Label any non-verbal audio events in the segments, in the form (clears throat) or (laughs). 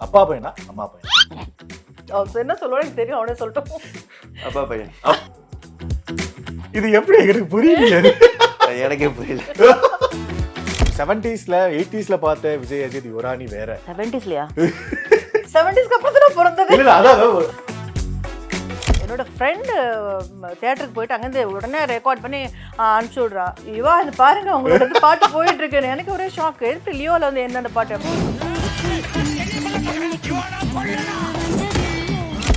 அப்பா பையனா? அம்மா பையனா? அவன் என்ன சொல்லுவான்னு எனக்கு தெரியும் அவனே சொல்லட்டும். அப்பா பையன். இது எப்படி எனக்கு புரியல எனக்கே புரியல. செவன்டீஸ்ல எயிட்டிஸ்ல பார்த்த விஜய் அஜித் யுவராணி வேற. செவன்டிஸ்லயா செவன்டிஸ்க்கு (laughs) அப்புறம் தான் பிறந்தது? இல்ல இல்ல, அதான் என்னோட ஃப்ரெண்டு தியேட்டருக்கு போயிட்டு அங்கேருந்து உடனே ரெக்கார்ட் பண்ணி அனுப்பிச்சு விட்றா. இவா இது பாருங்க உங்களோட இது பாட்டு போயிட்டு இருக்குன்னு. எனக்கு ஒரே ஷாக் எடுத்து லியோவில் வந்து என்னென்ன பாட்டு?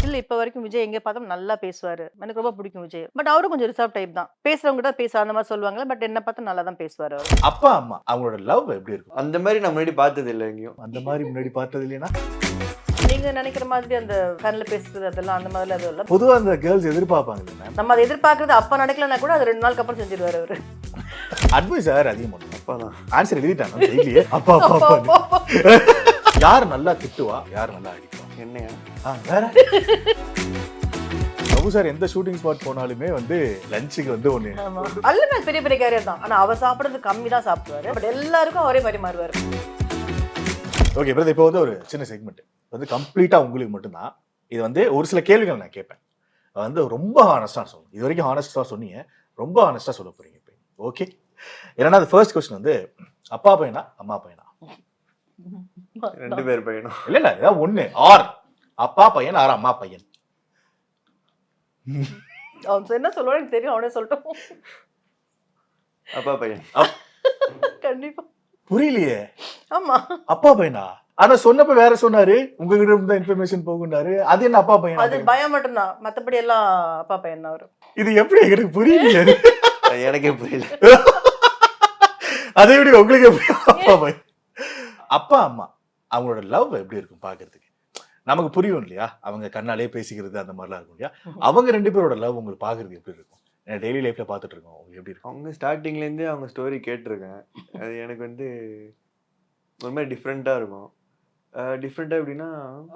இல்லை இப்போ வரைக்கும் விஜய் எங்கே பார்த்தோம் நல்லா பேசுவார். எனக்கு ரொம்ப பிடிக்கும் விஜய். பட் அவரும் கொஞ்சம் ரிசர்வ் டைப் தான். பேசுறவங்க கிட்ட பேச அந்த மாதிரி சொல்லுவாங்க பட் என்ன பார்த்து நல்லா தான் பேசுவார் அவர். அப்பா அம்மா அவங்களோட லவ் எப்படி இருக்கும்? அந்த மாதிரி நான் முன்னாடி பார்த்தது இல்லை எங்கேயும். அந்த மாதிரி முன்னாடி பார்த்தது இல்லையா நீங்க நினைக்கிற மாதிரி அந்த கண்ணில் பேசுறது அதெல்லாம் அந்த மாதிரிலாம் எதுவும் இல்லை? பொதுவா அந்த கேர்ள்ஸ் எதிர்பார்ப்பாங்க மேம் நம்ம அதை எதிர்பார்க்கறது அப்போ நடக்கலன்னா கூட அது ரெண்டு நாளுக்கு அப்புறம் செஞ்சிருவாரு அவரு. அட்வைஸ் சார் அதிகம் பண்ணும் அப்பா தான் ஆன்சர் எழுதிட்டாங்க அப்பா அப்பா (laughs) அப்பா யார் நல்லா திட்டுவா? யார் நல்லா அடிப்பா? என்னையா? ஆ, வேற? பிரபு சார் எந்த ஷூட்டிங் ஸ்பாட் போனாலுமே வந்து லஞ்சுக்கு வந்து ஒண்ணு. ஆமா. அல்ல நான் பெரிய பெரிய கேரியர் தான். ஆனா அவர் சாப்பிடுறது கம்மி தான் சாப்பிடுவாரு. பட் எல்லாருக்கும் அவரே பரிமாறுவாரு. ஓகே பிரதர் இப்போ வந்து ஒரு சின்ன செக்மெண்ட் வந்து கம்ப்ளீட்டா உங்களுக்கு மட்டும்தான். இது வந்து ஒரு சில கேள்விகள் நான் கேட்பேன். வந்து ரொம்ப ஹானஸ்டா சொல்லணும். இது வரைக்கும் ஹானஸ்டா சொன்னீங்க. ரொம்ப ஹானஸ்டா சொல்ல போறீங்க இப்போ. ஓகே ஏன்னா அது ஃபர்ஸ்ட் கொஸ்டின் வந்து அப்பா பையனா அம்மா பையனா? ரெண்டு பேர் பையனும். இல்ல இல்ல ஏதாவது ஒண்ணு. ஆர் அப்பா பையன் ஆர் அம்மா பையன். அவன் என்ன சொல்லுவான்னு தெரியும் அவனே சொல்லட்டும். அப்பா பையன். கண்டிப்பா. புரியலையே. ஆமா. அப்பா பையனா? ஆனா சொன்னப்ப வேற சொன்னாரு உங்ககிட்ட இருந்து இன்ஃபர்மேஷன் போகுன்னாரு அது என்ன அப்பா அது பையன் பயம் மட்டும்தான். மத்தபடி எல்லாம் அப்பா பையன் தான் இது எப்படி எனக்கு புரியலையே. அது எனக்கே புரியல. அதே எப்படி உங்களுக்கு அப்பா பையன். அப்பா அம்மா அவங்களோட லவ் எப்படி இருக்கும் பாக்குறதுக்கு நமக்கு புரியும் இல்லையா? அவங்க கண்ணாலே பேசிக்கிறது அந்த மாதிரிலாம் இருக்கும் இல்லையா? அவங்க ரெண்டு பேரோட லவ் உங்களுக்கு பாக்குறதுக்கு எப்படி இருக்கும்? டெய்லி லைஃப்ல பார்த்துட்டு இருக்கோம். உங்களுக்கு எப்படி இருக்கும்? அவங்க ஸ்டார்டிங்லேருந்தே அவங்க ஸ்டோரி கேட்டிருக்கேன். அது எனக்கு வந்து ஒரு மாதிரி டிஃப்ரெண்ட்டாக இருக்கும். டிஃப்ரெண்ட்டாக எப்படின்னா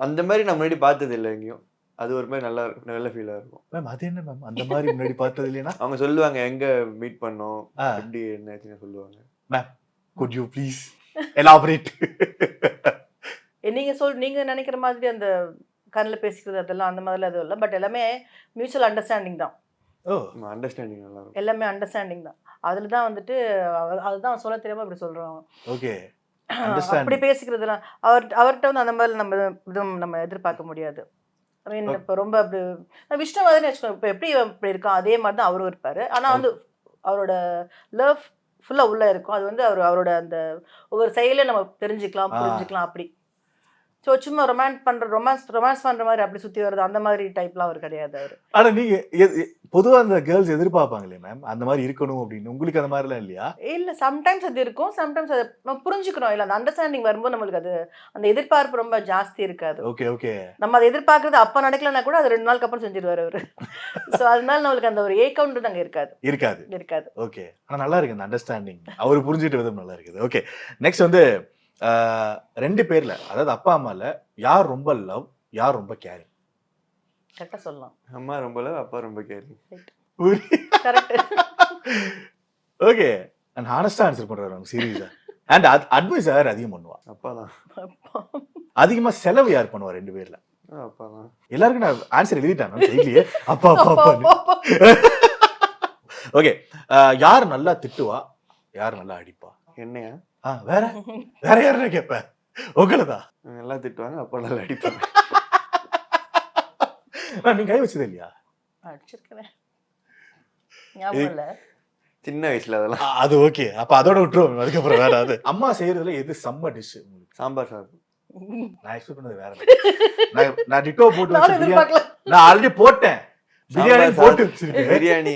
அந்த மாதிரி நான் முன்னாடி பார்த்தது இல்லை எங்கேயும். அது ஒரு மாதிரி நல்லா இருக்கும். நல்ல ஃபீலாக இருக்கும். மேம் அது என்ன மேம் அந்த மாதிரி முன்னாடி பார்த்தது இல்லையா அவங்க சொல்லுவாங்க எங்கே மீட் பண்ணோம். எப்படி என்னாச்சுன்னு சொல்லுவாங்க. குட் யூ ப்ளீஸ் எலாபரேட் எ, (laughs) நீங்க சொல் நீங்க நினைக்கிற மாதிரி அந்த கண்ணில் பேசிக்கிறது அதெல்லாம் அந்த மாதிரிலாம் எதுவும் இல்லை. பட் எல்லாமே மியூச்சுவல் அண்டர்ஸ்டாண்டிங் தான். ஓ. அண்டர்ஸ்டாண்டிங் நல்லா இருக்கும். எல்லாமே அண்டர்ஸ்டாண்டிங் தான். அதில் தான் வந்துட்டு அவ- அதுதான் சொல்ல தெரியாம இப்படி சொல்றான் ஓகே. (clears throat) அப்படி பேசிக்கிறதுலாம் அவர் அவர்கிட்ட வந்து அந்த மாதிரி நம்ம இதுவும் நம்ம எதிர்பார்க்க முடியாது. ஐ மீன் இப்போ ரொம்ப அப்படி விஷ்ணு மாதிரி இப்போ எப்படி இப்படி இருக்கான்? அதே மாதிரி தான் அவரும் இருப்பாரு. ஆனா வந்து அவரோட லவ் ஃபுல்லா உள்ள இருக்கும் அது வந்து அவர் அவரோட அந்த ஒவ்வொரு செயலை நம்ம தெரிஞ்சுக்கலாம். புரிஞ்சுக்கலாம் அப்படி ஸோ சும்மா ரொமான்ஸ் பண்ற ரொமான்ஸ் ரொமான்ஸ் பண்ற மாதிரி அப்படி சுத்தி வர்றது அந்த மாதிரி டைப்லாம் அவர் கிடையாது அவர். ஆனா நீங்க எ- எ- பொதுவா அந்த கேர்ள்ஸ் எதிர்பார்ப்பாங்களே மேம் அந்த மாதிரி இருக்கணும் அப்படின்னு. உங்களுக்கு அந்த மாதிரிலாம் இல்லையா? இல்ல சம்டைம்ஸ் அது இருக்கும் சம்டைம்ஸ் அதை நம்ம புரிஞ்சுக்கிறோம் இல்ல அந்த அண்டர்ஸ்டாண்டிங் வரும்போது நம்மளுக்கு அது அந்த எதிர்பார்ப்பு ரொம்ப ஜாஸ்தி இருக்காது. Okay okay. நம்ம அதை எதிர்பார்க்கறது அப்ப நடக்கலன்னா கூட அது ரெண்டு நாளுக்கு அப்புறம் செஞ்சிருவாரு அவரு. (laughs) ஸோ அதனால நம்மளுக்கு அந்த ஒரு ஏக்கவுண்ட் அங்க இருக்காது. இருக்காது. இருக்காது. ஓகே. ஆனா நல்லா இருக்கு இந்த அண்டர்ஸ்டாண்டிங் அவர் புரிஞ்சுட்டு விதம் நல்லா இருக்குது. ஓகே. நெக்ஸ்ட் வந்து ரெண்டு பேர்ல அதாவது அப்பா அம்மால யார் ரொம்ப லவ் யார் ரொம்ப கேரிங்? கரெக்டா சொல்லலாம். அம்மா ரொம்ப love, அப்பா ரொம்ப கேரிங். Correct okay. அண்ட் ஹானஸ்டா ஆன்சர் பண்றாரு சீரியஸா அண்ட் அட்வைஸ் யார் அதிகம் பண்ணுவா? அப்பா. தான் அதிகமா செலவு யார் பண்ணுவா ரெண்டு பேர்ல? அப்பா தான் எல்லாருக்கும் நான் ஆன்சர் எழுதிட்டாங்க டெய்லியே அப்பா அப்பா அப்பா (laughs) ஓகே. யார் நல்லா திட்டுவா? யார் நல்லா அடிப்பா? என்னையா? ஆ வேற? வேற யாருன்னு கேட்பேன் உங்களை தான் நல்லா திட்டுவாங்க அப்பா நல்லா அடிப்பாங்க. நீங்க கை வச்சது இல்லையா? அடிச்சிருக்கிறேன். ஞாபகம் இல்ல. சின்ன வயசுல அதெல்லாம். அது ஓகே. அப்ப அதோட விட்டுருவோம். அதுக்கப்புறம் வேற அது. அம்மா செய்யறதுல எது செம்ம டிஷ் உங்களுக்கு? சாம்பார் சாதம். நான் எக்ஸ்பெக்ட் பண்ணது வேற நான் நான் டிட்டோ போட்டு நான் ஆல்ரெடி போட்டேன். பிரியாணி போட்டு பிரியாணி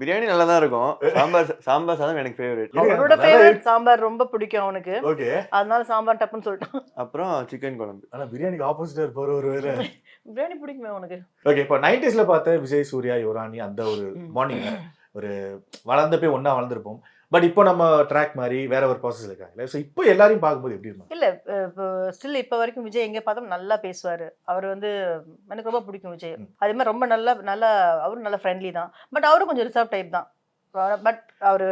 பிரியாணி நல்லா தான் இருக்கும். சாம்பார் சாம்பார் சாதம் எனக்கு ஃபேவரட் நல்லா ஃபேவரட் சாம்பார் ரொம்ப பிடிக்கும் அவனுக்கு. ஓகே. அதனால சாம்பார் டப்புன்னு சொல்லிட்டான். அப்புறம் சிக்கன் குழம்பு. ஆனா பிரியாணிக்கு ஆப்போசிட்டா இருப்பாரு ஒரு வேலை பிரியாணி பிடிக்குமே அவனுக்கு. ஓகே இப்போ நைன்டிஸ்ல பார்த்த விஜய் சூர்யா யுவராணி அந்த ஒரு. மார்னிங் ஒரு வளர்ந்த போய் ஒண்ணா வளர்ந்துருப்போம். பட் இப்போ நம்ம ட்ராக் மாதிரி வேற ஒரு ப்ராசஸ் இருக்காங்க ஸோ இப்போ எல்லாரையும் பார்க்கும்போது எப்படி இருக்கும்? இல்ல இப்போ ஸ்டில் இப்போ வரைக்கும் விஜய் எங்க பார்த்தோம் நல்லா பேசுவாரு. அவர் வந்து எனக்கு ரொம்ப பிடிக்கும் விஜய். அதே மாதிரி ரொம்ப நல்லா நல்லா அவரும் நல்ல ஃப்ரெண்ட்லி தான். பட் அவரும் கொஞ்சம் ரிசர்வ் டைப் தான். பட் அவர்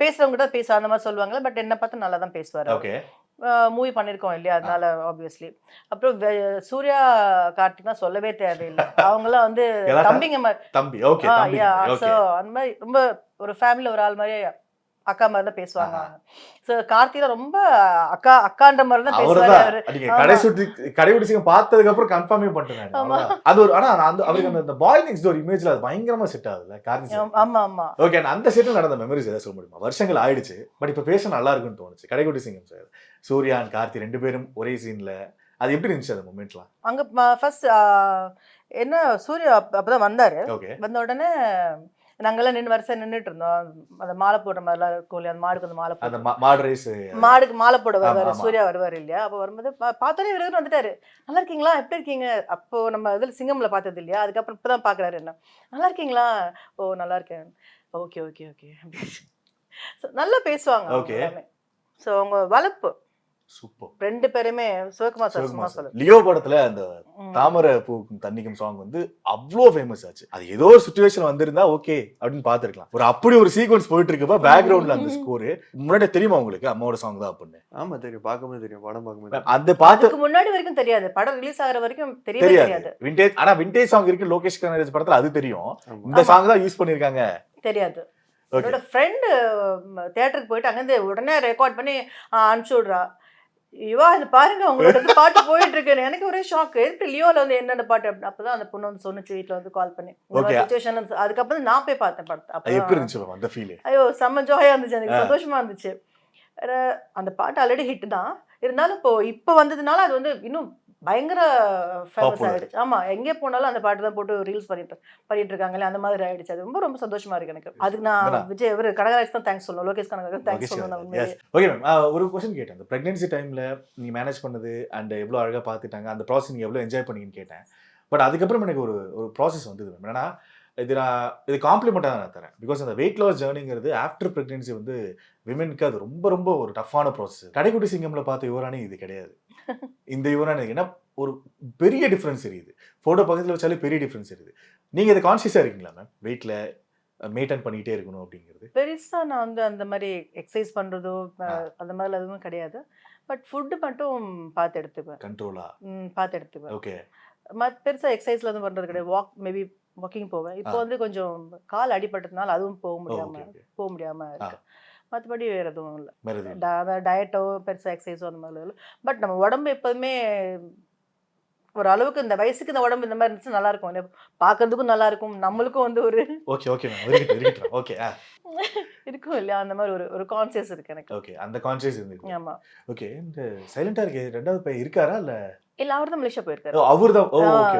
பேசுறவங்க கிட்ட பேச அந்த மாதிரி சொல்லுவாங்க பட் என்ன பார்த்து நல்லா தான் பேசுவார் ஓகே மூவி பண்ணியிருக்கோம் இல்லையா? அதனால ஆப்வியஸ்லி அப்புறம் சூர்யா கார்த்திக்னா சொல்லவே தேவையில்லை. (laughs) அவங்களாம் வந்து தம்பிங்க மாதிரி தம்பி ஓகே so அந்த மாதிரி ரொம்ப ஒரு ஃபேமிலியில் ஒரு ஆள் மாதிரி அக்கா மாதிரி தான் பேசுவாங்க ஸோ கார்த்திகா ரொம்ப அக்கா அக்கான்ற மாதிரி தான். பேசுவாரு நீங்க. கடை சுத்தி கடைபிடிச்சிங்க பார்த்ததுக்கு அப்புறம் கன்ஃபார்மே பண்ணிட்டேன். அது ஒரு ஆனா அந்த அவருக்கு அந்த- பாய் நெக்ஸ்ட் டோர் இமேஜ்ல அது பயங்கரமா செட் ஆகுதுல்ல கார்த்தி ஆம், ஆமா ஓகே அந்த செட்டில் நடந்த மெமரிஸ் ஏதாவது சொல்ல முடியுமா? வருஷங்கள் ஆயிடுச்சு பட் இப்போ பேச நல்லா இருக்குன்னு தோணுச்சு. கடைக்குட்டி சிங்கம் சார் சூர்யா கார்த்தி ரெண்டு பேரும் ஒரே சீன்ல அது எப்படி இருந்துச்சு அந்த மூமெண்ட்லாம் அங்க ஃபர்ஸ்ட் என்ன சூர்யா அப்ப- அப்பதான் வந்தாரு. வந்த உடனே நாங்கெல்லாம் நின்று வரிசை நின்றுட்டு இருந்தோம் அந்த மாலை போடுற மாதிரிலாம் இருக்கும் அந்த மாடுக்கு அந்த மாலை அந்த மாடு ரேஸ் மாடுக்கு மாலை போட வருவாரு. சூர்யா வருவாரு இல்லையா? அப்போ வரும்போது பார்த்தோன்னே இவரு வந்துட்டாரு? நல்லா இருக்கீங்களா? எப்படி இருக்கீங்க? அப்போ நம்ம இதில் சிங்கம்ல பார்த்தது இல்லையா? அதுக்கப்புறம் இப்பதான் பாக்குறாரு என்ன? நல்லா இருக்கீங்களா? ஓ நல்லா இருக்கேன். Okay okay okay. (laughs) நல்லா பேசுவாங்க Okay. ஸோ அவங்க வளர்ப்பு. சூப்பர். ரெண்டு பேருமே சிவகுமார் சார் சும்மா சொல்லு லியோ படத்துல அந்த. தாமரை பூக்கும் தண்ணிக்கும் சாங் வந்து அவ்வளோ ஃபேமஸ் ஆச்சு. அது ஏதோ ஒரு சுச்சுவேஷன் வந்திருந்தா ஓகே அப்படின்னு பார்த்திருக்கலாம். ஒரு அப்படி ஒரு சீக்வன்ஸ் போயிட்டு இருக்கப்ப பேக்ரவுண்ட்ல அந்த ஸ்கோர் முன்னாடி தெரியுமா உங்களுக்கு? அம்மாவோட சாங் தான் அப்படின்னு. ஆமா தெரியும். பார்க்கும்போது தெரியும். படம் பார்க்கும்போது அந்த பார்த்து முன்னாடி வரைக்கும் தெரியாது. படம் ரிலீஸ் ஆகுற வரைக்கும் தெரியவே தெரியாது. விண்டேஜ் ஆனா விண்டேஜ் சாங் இருக்கு. லோகேஷ் கனகராஜ் படத்துல அது தெரியும். இந்த. சாங் தான் யூஸ் பண்ணிருக்காங்க தெரியாது. என்னோட ஃப்ரெண்டு தியேட்டருக்கு போயிட்டு அங்கேருந்து உடனே ரெக்கார்ட் பண்ணி அனுப்பிச்சு விட்றா. இவா இது பாருங்க உங்களோட பாட்டு போயிட்டு இருக்குன்னு எனக்கு ஒரே ஷாக் எப்படி லியோல வந்து என்னென்ன பாட்டு அப்பதான் அந்த பொண்ணு வந்து சொன்னுச்சு வீட்ல வந்து கால் பண்ணி. சுச்சுவேஷன் அதுக்கப்புறம் நான் போய் பார்த்தேன் படத்தை. அது எப்படி அப்போ இருந்துச்சு அந்த ஃபீல் ஐயோ செம்ம ஜாயா இருந்துச்சு. எனக்கு. சந்தோஷமா இருந்துச்சு. அந்த பாட்டு ஆல்ரெடி ஹிட் தான். இருந்தாலும் இப்போ இப்போ வந்ததுனால அது வந்து இன்னும் பயங்கர ஃபேமஸ் Popular. ஆயிடுச்சு. ஆமா எங்கே போனாலும் அந்த பாட்டு தான் போட்டு ரீல்ஸ் பண்ணிட்டு பண்ணிட்டு இருக்காங்களே அந்த மாதிரி ஆயிடுச்சு. அது ரொம்ப ரொம்ப சந்தோஷமா இருக்கு எனக்கு. அதுக்கு நான். விஜய் இவர் கனகராஜ் தான் தேங்க்ஸ் சொல்லணும். லோகேஷ் கனகராஜ் தேங்க்ஸ் சொல்லணும் ஓகே மேம் ஒரு கொஸ்டின் கேட்டேன். அந்த பிரெக்னன்சி டைம்ல நீங்க மேனேஜ் பண்ணது அண்ட் எவ்வளவு அழகா பார்த்துட்டாங்க அந்த ப்ராசஸ் நீங்க எவ்வளவு என்ஜாய் பண்ணீங்கன்னு கேட்டேன். பட் அதுக்கப்புறம் எனக்கு ஒரு ஒரு ப்ராசஸ் வந்தது மேம் என்னன்னா இது நான் இது காம்ப்ளிமெண்ட்டாக தான் நான் தரேன். பிகாஸ் அந்த வெயிட் லாஸ் ஜேர்னிங்கிறது ஆஃப்டர் ப்ரெக்னன்சி வந்து விமென்க்கு அது ரொம்ப ரொம்ப ஒரு டஃப்பான ப்ராசஸ் கடைக்குட்டி சிங்கம்ல பார்த்த யுவரானி இது கிடையாது. (laughs) இந்த யுவரானி ஏன்னா ஒரு பெரிய டிஃப்ரென்ஸ் தெரியுது ஃபோட்டோ பக்கத்தில் வச்சாலே பெரிய டிஃப்ரென்ஸ் தெரியுது நீங்கள் இதை கான்ஷியஸாக இருக்கீங்களா மேம் வெயிட்டில் மெயின்டைன் பண்ணிகிட்டே இருக்கணும் அப்படிங்கிறது. பெருசா நான் வந்து அந்த மாதிரி எக்ஸசைஸ் ஆ. அந்த மாதிரி எதுவும் கிடையாது. பட் ஃபுட்டு மட்டும் பார்த்து எடுத்துக்குவேன் கண்ட்ரோலா ம், பார்த்து எடுத்துக்குவேன் ஓகே மத் பெருசா எக்ஸசைஸ்ல எதுவும் பண்றது கிடையாது. வாக் மேபி வாக்கிங் போவேன். இப்போ. வந்து கொஞ்சம் கால் அடிபட்டதுனால அதுவும் போக முடியாம போக முடியாம இருக்கு. மற்றபடி வேற எதுவும் இல்லை. டயட்டோ பெருசா எக்ஸசைஸோ அந்த மாதிரி இல்லை. பட் நம்ம உடம்பு எப்போதுமே ஒரு அளவுக்கு இந்த வயசுக்கு இந்த உடம்பு இந்த மாதிரி இருந்துச்சு நல்லா இருக்கும்? பார்க்கறதுக்கும் நல்லா இருக்கும். நம்மளுக்கும் வந்து ஒரு ஓகே ஓகே ஓகே இருக்கும் இல்லையா? அந்த மாதிரி ஒரு ஒரு கான்சியஸ் இருக்கு எனக்கு. ஓகே அந்த கான்ஷியஸ் இருந்துருக்கு ஆமா. ஓகே இந்த சைலண்டா இருக்கு ரெண்டாவது பையன் இருக்காரா? இல்ல இல்ல அவர் தான் மலேசியா போயிருக்காரு. அவர் தான்.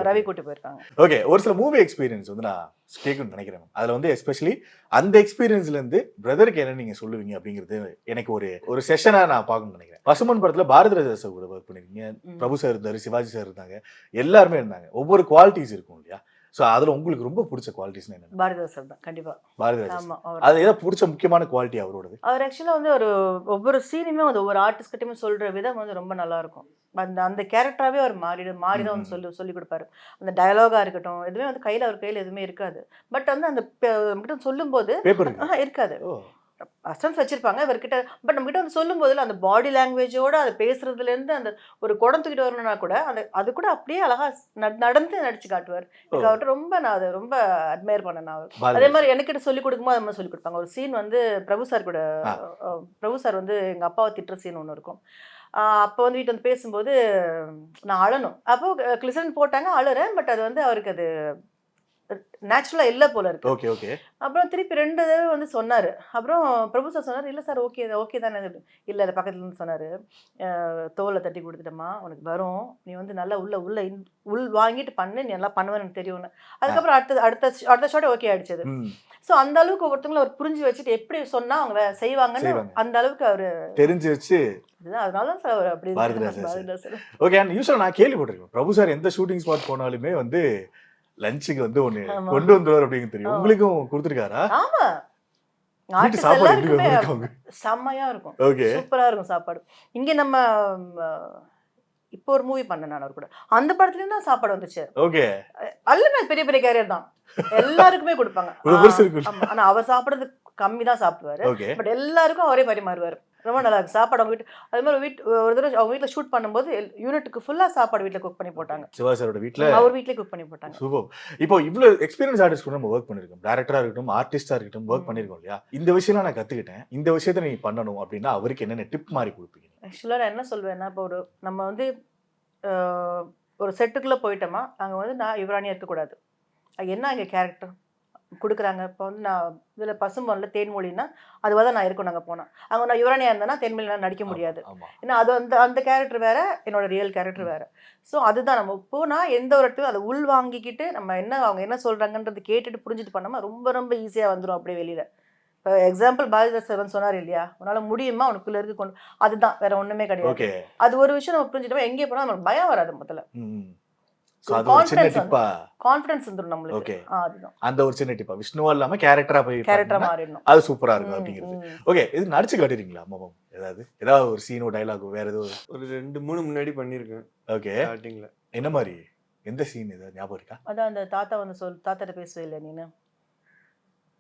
ரவி கூட்டி போயிருக்காங்க. ஓகே ஒரு சில மூவி எக்ஸ்பீரியன்ஸ் வந்து நான் கேட்கணும்னு நினைக்கிறேன். அதுல வந்து எஸ்பெஷலி அந்த எக்ஸ்பீரியன்ஸ்ல இருந்து பிரதருக்கு என்ன நீங்க சொல்லுவீங்க அப்படிங்கிறது எனக்கு ஒரு ஒரு செஷனா நான் பார்க்கணும்னு நினைக்கிறேன். பசுமன் படத்துல பாரதி ராஜா சார் கூட ஒர்க் பண்ணிருக்கீங்க. பிரபு சார் இருந்தாரு சிவாஜி சார் இருந்தாங்க. எல்லாருமே இருந்தாங்க. ஒவ்வொரு குவாலிட்டிஸ் இருக்கும் இல்லையா? சோ அதுல உங்களுக்கு ரொம்ப பிடிச்ச குவாலிட்டிஸ் என்ன பாரதிதாசன் தான் கண்டிப்பா. பாரதி ராஜா ஆமா sir. அவர். அது ஏதாவது பிடிச்ச முக்கியமான குவாலிட்டி அவரோடது. அவர் ஆக்சுவலாக வந்து ஒரு ஒவ்வொரு சீனுமே வந்து ஒவ்வொரு ஆர்டிஸ்ட் கிட்டயுமே சொல்ற விதம் வந்து ரொம்ப நல்லா இருக்கும். அந்த அந்த கேரக்டராகவே அவர் மாறிடு மாறி தான் வந்து. சொல்லி சொல்லி கொடுப்பாரு. அந்த டயலாகா இருக்கட்டும் எதுவுமே வந்து கையில அவர் கையில எதுவுமே இருக்காது. பட் வந்து அந்த சொல்லும்போது இருக்காது. அசன்ஸ் வச்சிருப்பாங்க இவர்கிட்ட பட் நம்ம கிட்ட வந்து சொல்லும் போதுல அந்த பாடி லாங்குவேஜோட அது பேசுறதுல இருந்து அந்த ஒரு குடம் தூக்கிட்டு வரணும்னா கூட அந்த அது கூட அப்படியே அழகா நட- நடந்து நடிச்சு காட்டுவார். எனக்கு. அவர்கிட்ட ரொம்ப நான் அதை ரொம்ப அட்மையர் பண்ணேன் நான். அவர் அதே மாதிரி எனக்கு சொல்லி கொடுக்கும்போது அது மாதிரி சொல்லி கொடுப்பாங்க. ஒரு சீன் வந்து பிரபு சார் கூட பிரபு சார் வந்து எங்க அப்பாவை திட்டுற சீன் ஒன்று இருக்கும். அப்போ வந்து வீட்டு வந்து பேசும்போது நான் அழணும். அப்போ கிளிசன் போட்டாங்க அழுறேன் பட் அது வந்து அவருக்கு அது நேச்சுரலா இல்லை போல இருக்கு. Okay okay. அப்புறம் திருப்பி ரெண்டு தடவை வந்து சொன்னாரு. அப்புறம் பிரபு சார் சொன்னார் இல்லை சார் ஓகே ஓகே தானே இல்லை இல்லை பக்கத்துல இருந்து சொன்னாரு. தோலை தட்டி கொடுத்துட்டம்மா உனக்கு வரும். நீ வந்து நல்லா உள்ள உள்ள உள் வாங்கிட்டு பண்ணு. நீ நல்லா பண்ணுவேன்னு தெரியும்னு. அதுக்கப்புறம் அடுத்த அடுத்த அடுத்த ஷாட் ஓகே ஆயிடுச்சு அது. ம். ஸோ அந்த அளவுக்கு ஒவ்வொருத்தவங்களும் அவர் புரிஞ்சு வச்சுட்டு எப்படி சொன்னா அவங்க செய்வாங்கன்னு செய்வாங்க. அந்த அளவுக்கு அவரு தெரிஞ்சு வச்சு அதனால தான் சார் அவர் அப்படி ஓகே அண்ட் யூஸ்வலாக நான் கேள்விப்பட்டிருக்கேன். பிரபு சார் எந்த ஷூட்டிங் ஸ்பாட் போனாலுமே வந்து லஞ்சுக்கு வந்து ஆமா. கொண்டு வந்துருவார் அப்படிங்கிறது தெரியும். உங்களுக்கும் கொடுத்துருக்காரா? ஆமா. செம்மையா இருக்கும். சூப்பரா இருக்கும் சாப்பாடு. இங்க நம்ம இப்போ ஒரு மூவி பண்ணேன் நான் கூட. அந்த படத்துலயும் தான் சாப்பாடு வந்துச்சு. ஓகே. எல்லாமே பெரிய பெரிய கேரியர் தான். எல்லாருக்குமே கொடுப்பாங்க. (laughs) ஆனா அவர் சாப்பிடுறது கம்மி தான் சாப்பிடுவாரு. பட் எல்லாருக்கும் அவரே பரிமாறுவாரு. ரொம்ப நல்லா இருக்கு சாப்பாடு அவங்க வீட்டு அதே மாதிரி வீட்டு ஒரு தடவை அவங்க வீட்டில் ஷூட் பண்ணும்போது யூனிட்டுக்கு ஃபுல்லாக சாப்பாடு வீட்டில் குக் பண்ணி போட்டாங்க. சிவா சாரோட வீட்ல? அவர் வீட்லயே குக் பண்ணி போட்டாங்க. சூப்பர். இப்போ இவ்வளவு எக்ஸ்பீரியன்ஸ் ஆர்டிஸ்ட் கூட நம்ம ஒர்க் பண்ணிருக்கோம். டேரக்டரா இருக்கட்டும் ஆர்டிஸ்டா இருக்கட்டும் ஒர்க் ம். பண்ணிருக்கோம் இல்லையா? இந்த விஷயம் நான் கத்துக்கிட்டேன். இந்த விஷயத்த நீ பண்ணணும் அப்படின்னா அவருக்கு என்னென்ன டிப் மாதிரி கொடுப்பீங்க? ஆக்சுவலாக நான் என்ன சொல்வேன்னா இப்போ ஒரு நம்ம வந்து ஒரு செட்டுக்குள்ளே போயிட்டோமா அங்கே வந்து நான் யுவராணியாக இருக்கக்கூடாது. அது என்ன அங்கே கேரக்டர் கொடுக்குறாங்க. இப்போ வந்து நான் இதில் பசும்பொன்னில் தேன்மொழின்னா அதுவாக தான் நான் இருக்கணும் அங்கே போனேன் அங்கே நான் யுவராணியாக இருந்தேன்னா தேன்மொழியில் நடிக்க முடியாது. ஏன்னா அது அந்த அந்த கேரக்டர் வேற என்னோட ரியல் கேரக்டர் வேற. ஸோ அதுதான் நம்ம போனால் எந்த ஒரு இடத்துலையும் அதை உள் வாங்கிக்கிட்டு நம்ம என்ன அவங்க என்ன சொல்கிறாங்கன்றது கேட்டுட்டு புரிஞ்சுட்டு பண்ணோமா ரொம்ப ரொம்ப ஈஸியாக வந்துடும் அப்படியே வெளியில். இப்போ எக்ஸாம்பிள் பாரதிதாஸ் சார் சொன்னார் இல்லையா? உன்னால் முடியுமா? உனக்குள்ள இருக்கு கொண்டு அதுதான் வேற ஒன்றுமே கிடையாது. அது ஒரு விஷயம் நம்ம புரிஞ்சுட்டோம் எங்கே போனால் நமக்கு பயம் வராது முதல்ல. அது ஒரு சின்ன Confidence டிப்பா கான்ஃபிடன்ஸ் வந்துடும் நம்மளுக்கு. Okay. ஆ, அதுதான். அந்த ஒரு சின்ன டிப்பா விஷ்ணுவா இல்லாம கேரக்டரா போய் கேரக்டரா மாறிடணும். அது சூப்பரா இருக்கும் அப்படிங்கிறது. ஓகே இது நடிச்சு காட்டிடுறீங்களா மாமம் ஏதாவது ஏதாவது ஒரு சீனோ டைலாகோ வேற ஏதோ ஒரு ரெண்டு மூணு முன்னாடி பண்ணியிருக்கேன். ஓகே ஸ்டார்டிங்ல என்ன மாதிரி? எந்த சீன் ஏதாவது ஞாபகம் இருக்கா? அதான் அந்த தாத்தா வந்து சொல் தாத்தாட்ட பேசவே இல்லை நீனு?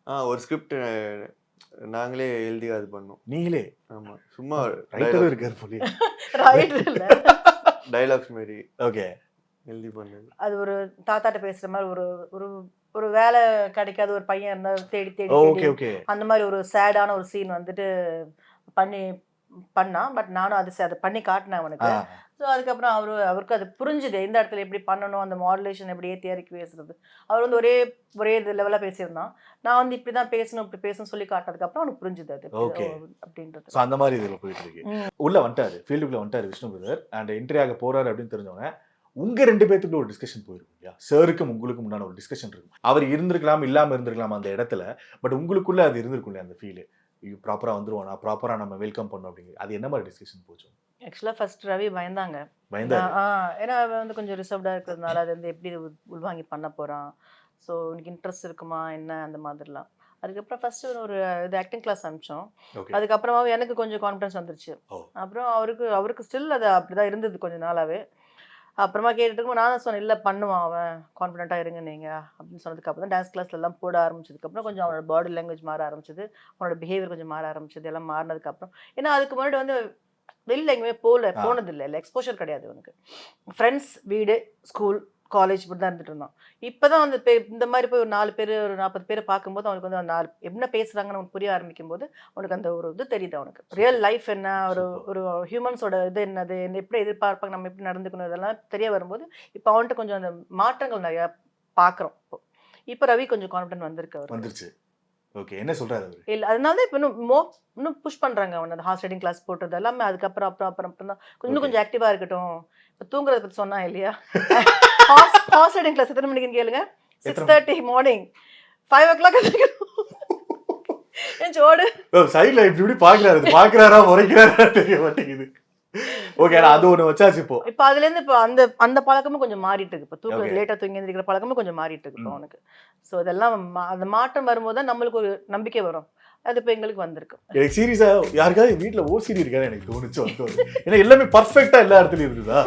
ஆ ஒரு ஸ்கிரிப்ட் நாங்களே எழுதி அது பண்ணோம். நீங்களே? ஆமா சும்மா ரைட்டரும் இருக்காரு போலி ரைட் இல்லை. டைலாக்ஸ் மாதிரி ஓகே அது ஒரு தாத்தாட்ட பேசுற மாதிரி ஒரு ஒரு ஒரு வேலை கிடைக்காத ஒரு பையன் இருந்தா தேடி தேடி ஓகே ஓகே. அந்த மாதிரி ஒரு சேடான ஒரு சீன் வந்துட்டு பண்ணி பண்ணான் பட் நானும் அது அதை பண்ணி காட்டினேன் அவனுக்கு. ஸோ அதுக்கப்புறம் அவரு அவருக்கு அது புரிஞ்சுது. எந்த இடத்துல எப்படி பண்ணணும் அந்த மாடுலேஷன் எப்படி ஏற்றி இறக்கி பேசுறது. அவர் வந்து ஒரே ஒரே இது லெவலாக பேசியிருந்தான். நான் வந்து இப்படி தான் பேசணும் இப்படி பேசணும் சொல்லி காட்டினதுக்கப்புறம் அவனுக்கு புரிஞ்சுது அது. எப்படி- Okay. ஓ, அப்படின்றது. ஸோ அந்த மாதிரி இதுல போயிட்டு இருக்கு. உள்ள வந்துட்டாரு. ஃபீல்டுக்குள்ள வந்துட்டாரு விஷ்ணு பிரதர். அண்ட் என்ட்ரி ஆக போறாரு அப்படின்னு தெரிஞ்சவங்க உங்க ரெண்டு பேத்துக்குள்ள ஒரு டிஸ்கஷன் போயிருக்கும் இல்லையா? சாருக்கும் உங்களுக்கும் உண்டான ஒரு டிஸ்கஷன் இருக்கும். அவர் இருந்திருக்கலாம் இல்லாம இருந்திருக்கலாம் அந்த இடத்துல பட் உங்களுக்குள்ள அது இருந்திருக்கும் இல்லையா அந்த ஃபீல் ப்ராப்பரா வந்துருவோம் நான் ப்ராப்பரா நம்ம வெல்கம் பண்ணோம் அப்படிங்கிறது அது என்ன மாதிரி டிஸ்கஷன் போச்சு? ஆக்சுவலாக ஃபர்ஸ்ட் ரவி பயந்தாங்க. ஆ ஏன்னா அவன் வந்து கொஞ்சம் ரிசர்வ்டாக இருக்கிறதுனால அது வந்து எப்படி உள்- உள்வாங்கி பண்ண போகிறான் ஸோ உனக்கு இன்ட்ரெஸ்ட் இருக்குமா? என்ன? அந்த மாதிரிலாம். அதுக்கப்புறம் ஃபர்ஸ்ட் ஒரு இது ஆக்டிங் கிளாஸ் அனுப்பிச்சோம். அதுக்கப்புறமா எனக்கு கொஞ்சம் கான்ஃபிடன்ஸ் வந்துருச்சு. அப்புறம் அவருக்கு அவருக்கு ஸ்டில் அது அப்படிதான் இருந்தது கொஞ்ச நாளாவே. அப்புறமா கேட்டுட்டு நான் தான் சொன்னேன் இல்லை பண்ணுவான் அவன். கான்ஃபிடென்ட்டாக இருங்க நீங்கள் அப்படின்னு சொன்னதுக்கு அப்புறம் டான்ஸ் கிளாஸ்ல எல்லாம் போட ஆரம்பிச்சதுக்கப்புறம் கொஞ்சம் அவனோட பாடி லாங்குவேஜ் மாற ஆரம்பிச்சது. அவனோட பிஹேவியர் கொஞ்சம் மாற ஆரம்பிச்சது எல்லாம் மாறினதுக்கப்புறம் ஏன்னா அதுக்கு முன்னாடி வந்து வெளில எங்கேயுமே போகல. போனதில்லை. இல்லை எக்ஸ்போஷர் கிடையாது அவனுக்கு. ஃப்ரெண்ட்ஸ் வீடு ஸ்கூல் காலேஜ் இப்படி தான் இருந்துட்டு இருந்தான் இப்போ தான் வந்து இந்த மாதிரி போய் ஒரு நாலு பேர் ஒரு நாற்பது பேரை பார்க்கும்போது அவனுக்கு வந்து நாலு என்ன பேசுகிறாங்கன்னு அவனுக்கு புரிய ஆரம்பிக்கும் போது அவனுக்கு அந்த ஒரு இது தெரியுது அவனுக்கு. ரியல் லைஃப் என்ன ஒரு. ஒரு ஹியூமன்ஸோட இது என்னது என்ன எப்படி எதிர்பார்ப்பாங்க நம்ம எப்படி நடந்துக்கணும் இதெல்லாம் தெரிய வரும்போது இப்போ அவன்கிட்ட கொஞ்சம் அந்த மாற்றங்கள் நிறையா பார்க்குறோம் இப்போ. இப்போ ரவி கொஞ்சம் கான்ஃபிடென்ட் வந்திருக்கு அவர் வந்துருச்சு. ஓகே என்ன சொல்றாரு அவரு? இல்லை அதனால தான் இப்போ இன்னும் மோ இன்னும் புஷ் பண்ணுறாங்க அவன் அந்த ஹார்ஸ் ரைடிங் கிளாஸ் போட்டது எல்லாமே அதுக்கப்புறம் அப்புறம் அப்புறம் அப்புறம் தான். இன்னும். கொஞ்சம் ஆக்டிவாக இருக்கட்டும். இப்போ தூங்குறத பற்றி சொன்னா இல்லையா? (laughs) ரைடிங் கிளாஸ் எத்தனை மணிக்குன்னு கேளுங்க. Six? Thirty morning five o'clock ஓடு சைட்ல இப்படி இப்படி பாக்குறாரு. இது பாக்குறாரா முறைக்கிறாரா தெரிய மாட்டேங்குது. ஓகே அது ஒண்ணு வச்சாச்சு இப்போ. இப்போ அதுலேருந்து இப்போ அந்த அந்த பழக்கமும் கொஞ்சம் மாறிட்டு இருக்கு. இப்போ. தூக்கம் லேட்டாக தூங்கி எந்திரிக்கிற பழக்கமும் கொஞ்சம் மாறிட்டு இருக்கு இப்போ. அவனுக்கு ஸோ இதெல்லாம் அந்த மாற்றம் வரும்போது தான் நம்மளுக்கு ஒரு நம்பிக்கை வரும். அது இப்போ எங்களுக்கு வந்திருக்கு. எனக்கு சீரியஸா யாருக்காவது வீட்ல ஓசிடி இருக்கான்னு எனக்கு தோணுச்சு. ஏன்னா எல்லாமே பர்ஃபெக்ட்டா எல்லா இடத்துலயும் இருக்குதா?